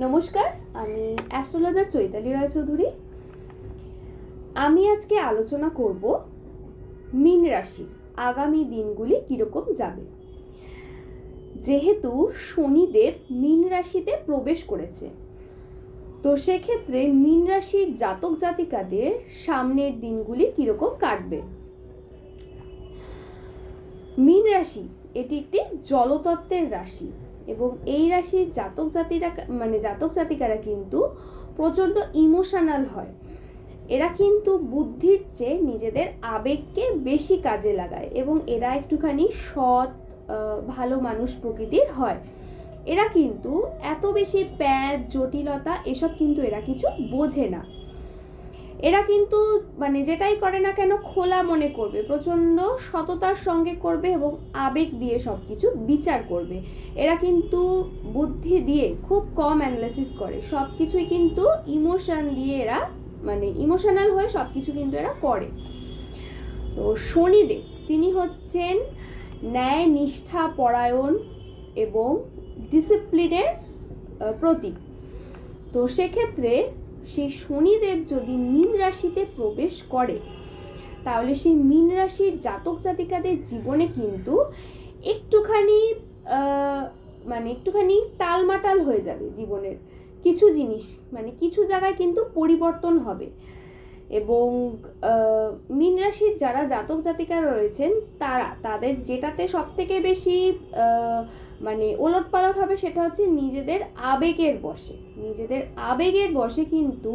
নমস্কার, আমি অ্যাস্ট্রোলজার চৈতালি রায়চৌধুরী। আমি আজকে আলোচনা করব মীন রাশির আগামী দিনগুলি কীরকম যাবে। যেহেতু শনিদেব মীন রাশিতে প্রবেশ করেছে, তো সেক্ষেত্রে মীন রাশির জাতক জাতিকাদের সামনের দিনগুলি কীরকম কাটবে? মীন রাশি, এটি একটি জলতত্ত্বের রাশি। এবং এই রাশির জাতক জাতিরা মানে জাতক জাতিকারা কিন্তু প্রচণ্ড ইমোশনাল হয়। এরা কিন্তু বুদ্ধির চেয়ে নিজেদের আবেগকে বেশি কাজে লাগায় এবং এরা একটুখানি সৎ ভালো মানুষ প্রকৃতির হয়। এরা কিন্তু এত বেশি প্যাচ, জটিলতা এসব কিন্তু এরা কিছু বোঝে না। এরা কিন্তু মানে যেটাই করে না কেন খোলা মনে করবে, প্রচণ্ড সততার সঙ্গে করবে এবং আবেগ দিয়ে সব কিছু বিচার করবে। এরা কিন্তু বুদ্ধি দিয়ে খুব কম অ্যানালাইসিস করে সব কিছুই কিন্তু ইমোশন দিয়ে এরা মানে ইমোশনাল হয়ে সব কিছু কিন্তু এরা করে। তো শনিদেব, তিনি হচ্ছেন ন্যায় নিষ্ঠা পরায়ণ এবং ডিসিপ্লিনের প্রতীক। তো সেক্ষেত্রে সেই শনিদেব যদি মীন রাশিতে প্রবেশ করে, তাহলে সেই মীন রাশির জাতক জাতিকাদের জীবনে কিন্তু একটুখানি মানে একটুখানি তালমাটাল হয়ে যাবে জীবনের। কিছু জিনিস মানে কিছু জায়গায় কিন্তু পরিবর্তন হবে। এবং মীন রাশির যারা জাতক জাতিকা রয়েছেন, তারা, তাদের যেটাতে সব থেকে বেশি মানে ওলট পালট হবে সেটা হচ্ছে নিজেদের আবেগের বসে। নিজেদের আবেগের বসে কিন্তু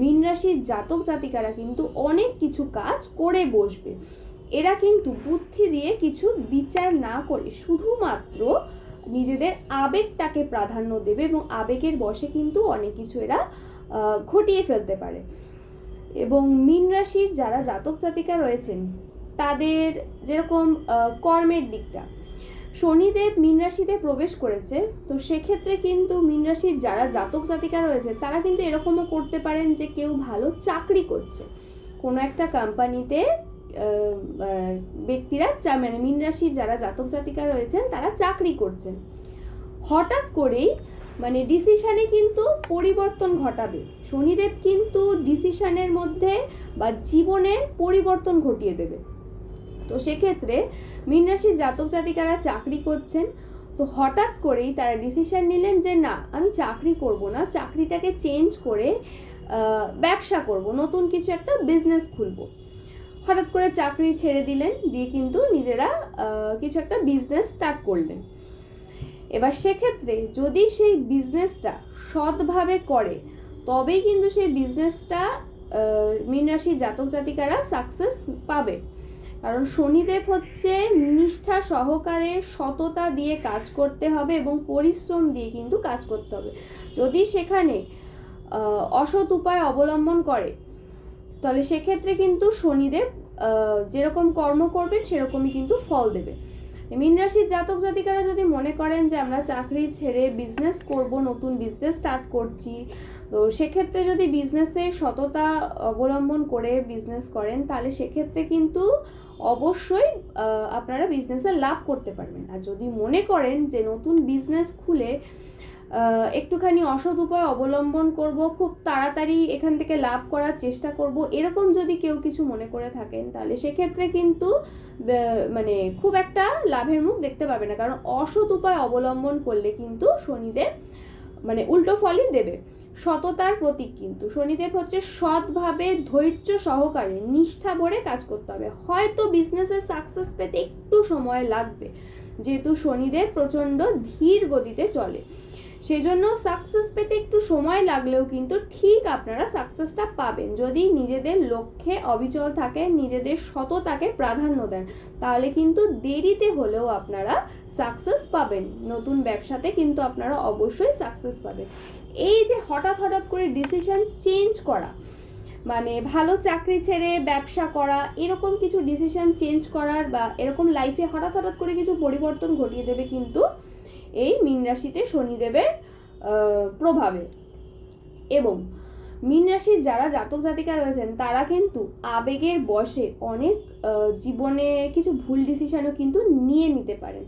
মীন রাশির জাতক জাতিকারা কিন্তু অনেক কিছু কাজ করে বসবে। এরা কিন্তু বুদ্ধি দিয়ে কিছু বিচার না করে শুধুমাত্র নিজেদের আবেগটাকে প্রাধান্য দেবে এবং আবেগের বসে কিন্তু অনেক কিছু এরা ঘটিয়ে ফেলতে পারে। এবং মীন রাশির যারা জাতক জাতিকা রয়েছেন, তাদের যেরকম কর্মের দিকটা। শনিদেব মীন রাশিতে প্রবেশ করেছে, তো সেক্ষেত্রে কিন্তু মীন রাশির যারা জাতক জাতিকা রয়েছে, তারা কিন্তু এরকমও করতে পারেন যে কেউ ভালো চাকরি করছে। কোনো একটা কোম্পানিতে ব্যক্তিরা মানে মীন রাশির যারা জাতক জাতিকা রয়েছেন, তারা চাকরি করছেন। হঠাৎ করেই মানে ডিসিশানে কিন্তু পরিবর্তন ঘটাবে। শনিদেব কিন্তু ডিসিশানের মধ্যে বা জীবনের পরিবর্তন ঘটিয়ে দেবে। তো সেক্ষেত্রে মীন রাশির জাতক জাতিকারা চাকরি করছেন, তো হঠাৎ করেই তারা ডিসিশান নিলেন যে, না, আমি চাকরি করব না। চাকরিটাকে চেঞ্জ করে ব্যবসা করব। নতুন কিছু একটা বিজনেস খুলব। হঠাৎ করে চাকরি ছেড়ে দিলেন, দিয়ে কিন্তু নিজেরা কিছু একটা বিজনেস স্টার্ট করলেন। এবার সেক্ষেত্রে যদি সেই বিজনেসটা সৎভাবে করে, তবেই কিন্তু সেই বিজনেসটা মীন রাশির জাতক জাতিকারা সাকসেস পাবে। কারণ শনিদেব হচ্ছে নিষ্ঠা সহকারে সততা দিয়ে কাজ করতে হবে এবং পরিশ্রম দিয়ে কিন্তু কাজ করতে হবে। যদি সেখানে অসৎ উপায় অবলম্বন করে, তাহলে সেক্ষেত্রে কিন্তু শনিদেব যেরকম কর্ম করবেন সেরকমই কিন্তু ফল দেবে। মীন রাশির জাতক জাতিকারা যদি মনে করেন যে আমরা চাকরি ছেড়ে বিজনেস করব, নতুন বিজনেস স্টার্ট করছি, তো সেক্ষেত্রে যদি বিজনেসে সততা অবলম্বন করে বিজনেস করেন, তাহলে সেক্ষেত্রে কিন্তু অবশ্যই আপনারা বিজনেসে লাভ করতে পারবেন। আর যদি মনে করেন যে নতুন বিজনেস খুলে একটুখানি অসৎ উপায় অবলম্বন করব, খুব তাড়াতাড়ি এখান থেকে লাভ করার চেষ্টা করব, এরকম যদি কেউ কিছু মনে করে থাকেন, তাহলে সেক্ষেত্রে কিন্তু মানে খুব একটা লাভের মুখ দেখতে পাবে না। কারণ অসৎ উপায় অবলম্বন করলে কিন্তু শনিদেব মানে উল্টো ফলই দেবে। সততার প্রতীক কিন্তু। শনিদেব হচ্ছে সৎভাবে, ধৈর্য সহকারে, নিষ্ঠা ভরে কাজ করতে হবে। হয়তো বিজনেসের সাকসেস পেতে একটু সময় লাগবে। যেহেতু শনিদেব প্রচণ্ড ধীর গতিতে চলে। সেই জন্য সাকসেস পেতে একটু সময় লাগলেও কিন্তু ঠিক আপনারা সাকসেসটা পাবেন। যদি নিজেদের লক্ষ্যে অবিচল থাকে, নিজেদের সততাকে প্রাধান্য দেন, তাহলে কিন্তু দেরিতে হলেও আপনারা সাকসেস পাবেন। নতুন ব্যবসাতে কিন্তু আপনারা অবশ্যই সাকসেস পাবেন। এই যে হঠাৎ হঠাৎ করে ডিসিশন চেঞ্জ করা মানে ভালো চাকরি ছেড়ে ব্যবসা করা, এরকম কিছু ডিসিশন চেঞ্জ করার বা এরকম লাইফে হঠাৎ হঠাৎ করে কিছু পরিবর্তন ঘটিয়ে দেবে কিন্তু এই মীন রাশিতে শনিদেবের প্রভাবে। এবং মীন রাশির যারা জাতক জাতিকা রয়েছেন, তারা কিন্তু আবেগের বশে অনেক জীবনে কিছু ভুল ডিসিশনও কিন্তু নিয়ে নিতে পারেন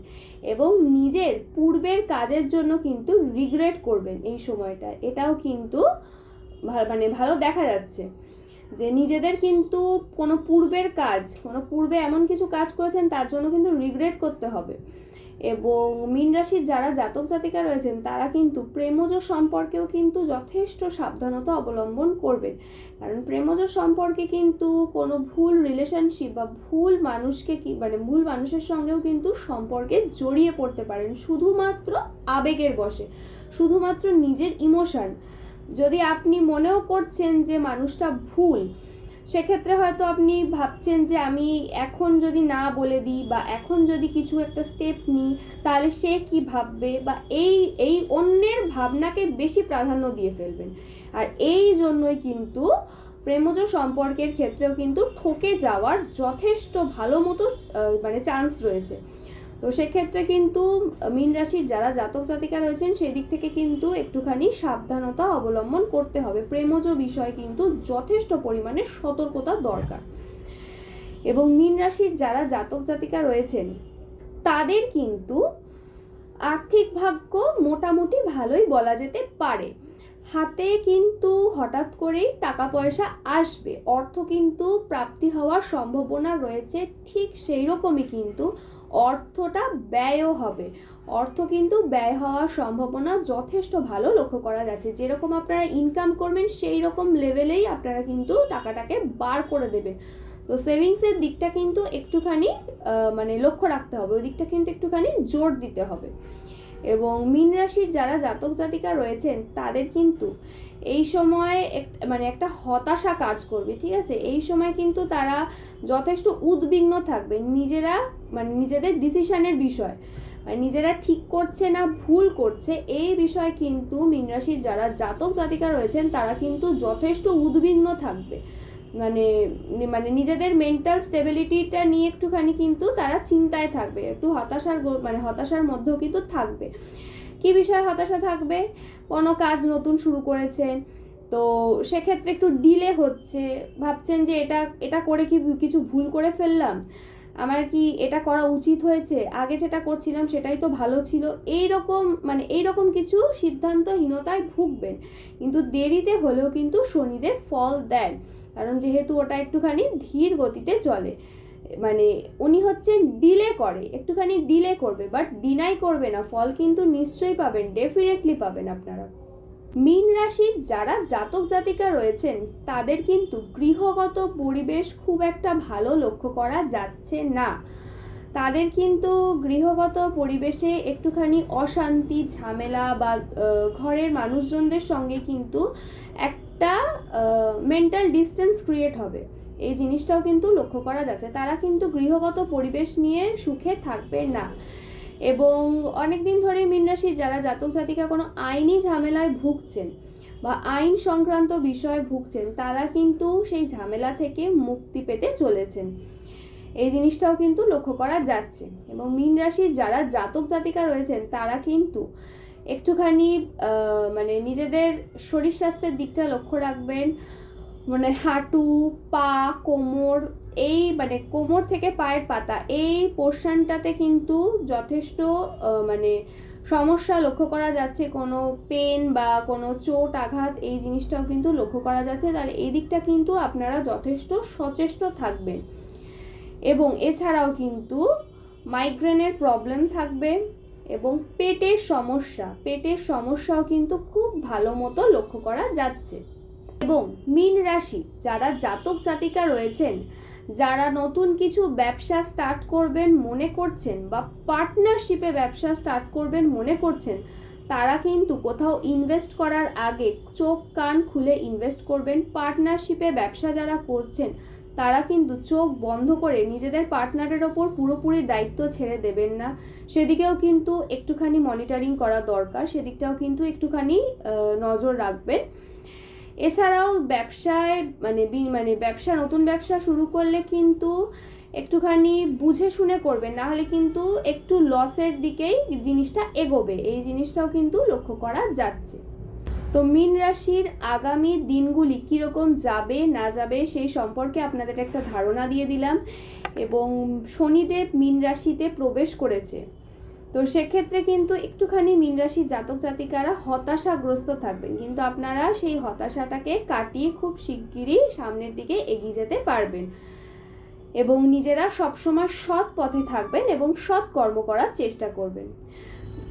এবং নিজের পূর্বের কাজের জন্য কিন্তু রিগ্রেট করবেন এই সময়টা। এটাও কিন্তু মানে ভালো দেখা যাচ্ছে যে নিজেদের কিন্তু কোনো পূর্বের কাজ, কোনো পূর্বে এমন কিছু কাজ করেছেন, তার জন্য কিন্তু রিগ্রেট করতে হবে। এবং মীন রাশির যারা জাতক জাতিকা রয়েছেন, তারা কিন্তু প্রেমজ সম্পর্কেও কিন্তু যথেষ্ট সাবধানতা অবলম্বন করবেন। কারণ প্রেমজ সম্পর্কে কিন্তু কোনো ভুল রিলেশনশিপ বা ভুল মানুষকে কি মানে ভুল মানুষের সঙ্গেও কিন্তু সম্পর্কে জড়িয়ে পড়তে পারেন। শুধুমাত্র আবেগের বশে, শুধুমাত্র নিজের ইমোশন যদি আপনি মনেও করছেন যে মানুষটা ভুল সেক্ষেত্রে হয়তো আপনি ভাবছেন যে আমি এখন যদি না বলে দিই বা এখন যদি কিছু একটা স্টেপ নিই, তাহলে সে কি ভাববে? বা এই এই অন্যের ভাবনাকে বেশি প্রাধান্য দিয়ে ফেলবেন। আর এই জন্যই কিন্তু প্রেমজ সম্পর্কের ক্ষেত্রেও কিন্তু ঠকে যাওয়ার যথেষ্ট ভালো মতো মানে চান্স রয়েছে। তো সেক্ষেত্রে কিন্তু মীন রাশির যারা জাতক জাতিকা রয়েছেন সেই দিক থেকে কিন্তু একটুখানি সাবধানতা অবলম্বন করতে হবে। প্রেমজ বিষয় কিন্তু যথেষ্ট পরিমাণে সতর্কতা দরকার। এবং মীন রাশির যারা জাতক জাতিকা রয়েছেন, তাদের কিন্তু আর্থিক ভাগ্য মোটামুটি ভালোই বলা যেতে পারে। হাতে কিন্তু হঠাৎ করেই টাকা পয়সা আসবে। অর্থ কিন্তু প্রাপ্তি হওয়ার সম্ভাবনা রয়েছে ঠিক সেই রকমই কিন্তু অর্থটা ব্যয়ও হবে। অর্থ কিন্তু ব্যয় হওয়ার সম্ভাবনা যথেষ্ট ভালো লক্ষ্য করা যাচ্ছে। যেরকম আপনারা ইনকাম করবেন, সেই রকম লেভেলেই আপনারা কিন্তু টাকাটাকে বার করে দেবেন। তো সেভিংসের দিকটা কিন্তু একটুখানি মানে লক্ষ্য রাখতে হবে। ওই দিকটা কিন্তু একটুখানি জোর দিতে হবে। এবং মীন রাশির যারা জাতক জাতিকা রয়েছেন, তাদের কিন্তু এই সময় মানে একটা হতাশা কাজ করবে, ঠিক আছে? এই সময় কিন্তু তারা যথেষ্ট উদ্বিগ্ন থাকবে, নিজেরা মানে নিজেদের ডিসিশানের বিষয়। মানে নিজেরা ঠিক করছে না, ভুল করছে, এই বিষয়ে কিন্তু মীন রাশির যারা জাতক জাতিকা রয়েছেন, তারা কিন্তু যথেষ্ট উদ্বিগ্ন থাকবে। মানে মানে নিজেদের মেন্টাল স্টেবিলিটিটা নিয়ে একটুখানি কিন্তু তারা চিন্তায় থাকবে। একটু হতাশার মানে হতাশার মধ্যেও কিন্তু থাকবে। কি বিষয়ে হতাশা থাকবে? কোনো কাজ নতুন শুরু করেছেন তো সেক্ষেত্রে একটু ডিলে হচ্ছে। ভাবছেন যে এটা এটা করে কি কিছু ভুল করে ফেললাম? আমার কি এটা করা উচিত হয়েছে? আগে যেটা করছিলাম সেটাই তো ভালো ছিল। এই রকম মানে এই রকম কিছু সিদ্ধান্তহীনতায় ভুগবেন। কিন্তু দেরিতে হলেও কিন্তু শনিদেব ফল দেন। কারণ যেহেতু ওটা একটুখানি ধীর গতিতে চলে মানে উনি হচ্ছেন ডিলে করে, একটুখানি ডিলে করবে বাট ডিনাই করবে না, ফল কিন্তু নিশ্চয়ই পাবেন ডেফিনেটলি পাবেন আপনারা। মীন রাশির যারা জাতক জাতিকা রয়েছেন, তাদের কিন্তু গৃহগত পরিবেশ খুব একটা ভালো লক্ষ্য করা যাচ্ছে না। তাদের কিন্তু গৃহগত পরিবেশে একটুখানি অশান্তি, ঝামেলা বা ঘরের মানুষজনদের সঙ্গে কিন্তু একটা মেন্টাল ডিস্টেন্স ক্রিয়েট হবে। এই জিনিসটাও কিন্তু লক্ষ্য করা যাচ্ছে। তারা কিন্তু গৃহগত পরিবেশ নিয়ে সুখে থাকবে না। এবং অনেক দিন ধরে মীন রাশির যারা জাতক জাতিকা কোনো আইনি ঝামেলায় ভুগছেন বা আইন সংক্রান্ত বিষয়ে ভুগছেন, তারা কিন্তু সেই ঝামেলা থেকে মুক্তি পেতে চলেছেন। এই জিনিসটাও কিন্তু লক্ষ্য করা যাচ্ছে। এবং মীন রাশির যারা জাতক জাতিকা রয়েছেন, তারা কিন্তু একটুখানি মানে নিজেদের শরীর স্বাস্থ্যের দিকটা লক্ষ্য রাখবেন। মানে হাঁটু, পা, কোমর, এই মানে কোমর থেকে পায়ের পাতা, এই পোর্শনটাতে কিন্তু যথেষ্ট মানে সমস্যা লক্ষ্য করা যাচ্ছে। কোনো পেন বা কোনো চোট, আঘাত, এই জিনিসটাও কিন্তু লক্ষ্য করা যাচ্ছে। তাহলে এই দিকটা কিন্তু আপনারা যথেষ্ট সচেষ্ট থাকবেন। এবং এছাড়াও কিন্তু মাইগ্রেনের প্রবলেম থাকবে। এবং পেটের সমস্যা, পেটের সমস্যাও কিন্তু খুব ভালো মতো লক্ষ্য করা যাচ্ছে। এবং মীন রাশি, যারা জাতক জাতিকা রয়েছেন, যারা নতুন কিছু ব্যবসা স্টার্ট করবেন মনে করছেন বা পার্টনারশিপে ব্যবসা স্টার্ট করবেন মনে করছেন, তারা কিন্তু কোথাও ইনভেস্ট করার আগে চোখ কান খুলে ইনভেস্ট করবেন। পার্টনারশিপে ব্যবসা যারা করছেন তারা কিন্তু চোখ বন্ধ করে নিজেদের পার্টনারের ওপর পুরোপুরি দায়িত্ব ছেড়ে দেবেন না। সেদিকেও কিন্তু একটুখানি মনিটরিং করা দরকার, সেদিকটাও কিন্তু একটুখানি নজর রাখবেন। এছাড়াও ব্যবসায় মানে মানে ব্যবসা, নতুন ব্যবসা শুরু করলে কিন্তু একটুখানি বুঝে শুনে করবেন, না হলে কিন্তু একটু লসের দিকেই জিনিসটা এগোবে। এই জিনিসটাও কিন্তু লক্ষ্য করা যাচ্ছে। তো মীন রাশির আগামী দিনগুলি কীরকম যাবে, না যাবে, সেই সম্পর্কে আপনাদের একটা ধারণা দিয়ে দিলাম। এবং শনিদেব মীন রাশিতে প্রবেশ করেছে। তো সেক্ষেত্রে কিন্তু একটুখানি মীন রাশির জাতক জাতিকারা হতাশাগ্রস্ত থাকবেন। কিন্তু আপনারা সেই হতাশাটাকে কাটিয়ে খুব শিগগিরই সামনের দিকে এগিয়ে যেতে পারবেন। এবং নিজেরা সবসময় সৎ পথে থাকবেন এবং সৎ কর্ম করার চেষ্টা করবেন।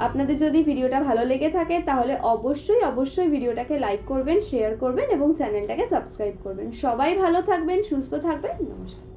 আপনাদের যদি ভিডিওটা ভালো লেগে থাকে, তাহলে অবশ্যই অবশ্যই ভিডিওটাকে লাইক করবেন শেয়ার করবেন এবং চ্যানেলটাকে সাবস্ক্রাইব করবেন। সবাই ভালো থাকবেন, সুস্থ থাকবেন, নমস্কার।